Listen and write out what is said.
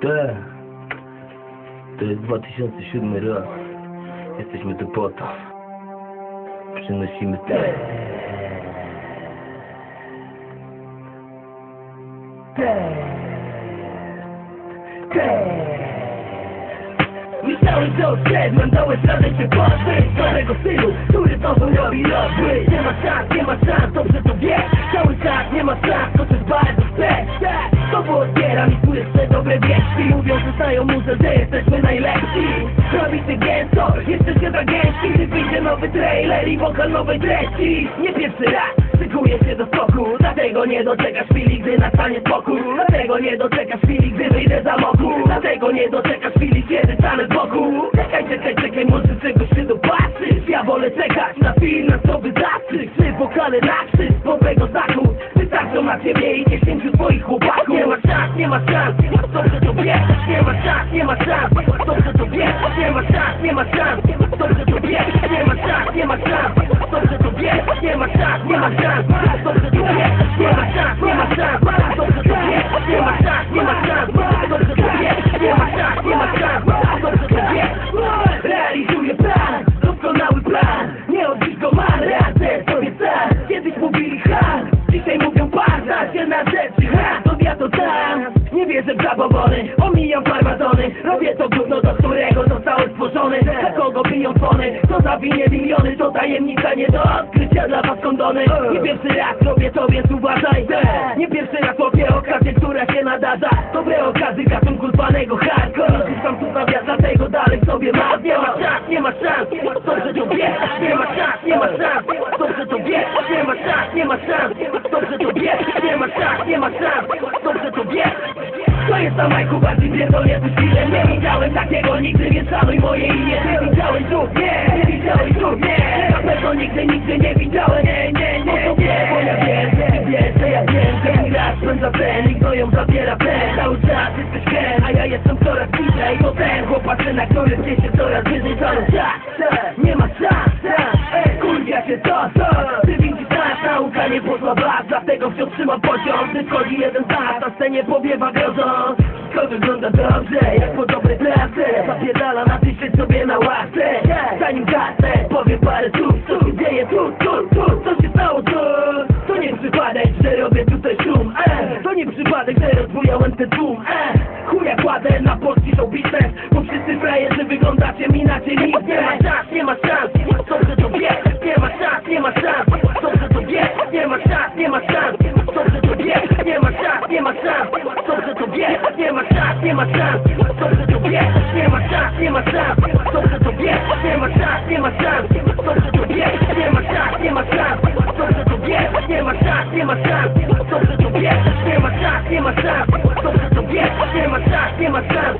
Tak. To jest 2007 rok. Jesteśmy tu po to. Przynosimy te. Myślałem, że odszedłem, dałeś radę się pozbyć Starego stylu, który to robi rozbły Nie ma szans, nie ma szans, dobrze to wiesz Cały czas nie ma szans, to też bardzo chcesz to bo odbieram i jeszcze dobre wieści. Mówią, że znają że jesteśmy najlepsi. Robi się gęsto, się za gęści Gdy wyjdzie nowy trailer i wokal nowej treści. Nie pierwszy raz Szykuję się do skoku, dlatego nie doczekasz chwili, gdy nastanie spokój. Dlatego nie doczekasz chwili, gdy wyjdę za moku. Dlatego nie doczekasz chwili, kiedy stanę z boku. Czekaj, czekaj, czekaj, może czegoś się dopatrzysz Ja wolę czekać na film, na co wystarczy Trzy wokale na krzyż, nowego znaku Na ciebie i dziesięciu twoich chłopaków. Nie ma szans, nie ma szans, dobrze to wiesz. Nie ma szans, nie ma szans, dobrze to wiesz. Nie ma szans, nie ma szans, na rzeczy, ha, to ja to tam Nie wierzę w zabobony, omijam farmazony. Robię to gówno, do którego zostały stworzone. Dla kogo biją dzwony, to zawinie miliony? To tajemnica nie do odkrycia dla was kondony. Nie pierwszy raz robię to, więc uważaj Nie pierwszy raz łapię okazję, która się nadarza. Dobre okazy gatunku zwanego hardcore. Rzucam tu na wiatr, dlatego dalej sobie mam Nie ma szans, nie ma szans, dobrze to wiesz Nie ma szans, nie ma szans, dobrze to wiesz Nie ma szans, nie ma szans, dobrze to wiesz Nie ma szans, nie ma szans, dobrze to wiesz to jest na majku bardziej pierdolnięty stylem Nie widziałem takiego nigdy, więc szanuj moje imię. Nie widziałeś druk, nie, nie widziałeś druk, nie. Na pewno nigdy, nigdy nie widziałem, nie, nie, nie, nie. Bo ja wiem, że ty wiesz, że ja wiem Że mój raz spędza ten i kto ją zabiera ten Cały czas jesteś ten, a ja jestem coraz bliżej To ten chłopaczyna, który chce się coraz wyżej Cały czas, nie pozna was Dlatego wciąż trzymam poziom, gdy wchodzi jeden tas Na scenie powiewa grozą Wszystko wygląda dobrze, jak po dobrej pracy. Zapierdala na tysiąc sobie na łasce. Zanim gasnę, powiem parę słów Co się dzieje tu, tu, tu, co się stało tu To nie przypadek, że robię tutaj szum e, To nie przypadek, że rozbujałem ten tłum e, Chuja kładę na polski show biznes Bo wszyscy frajerzy wyglądacie inaczej niż Nie ma szans, nie ma szans, dobrze to wiesz Nie ma szans, nie ma szans, dobrze to wiesz Nie ma szans, nie ma szans, dobrze to wiesz Nie ma szans, nie ma szans, dobrze to wiesz Nie ma szans, nie ma szans, dobrze to wiesz Nie ma szans, nie ma szans, dobrze to wiesz Nie ma szans, nie ma szans, dobrze to wiesz Nie ma szans, nie ma szans,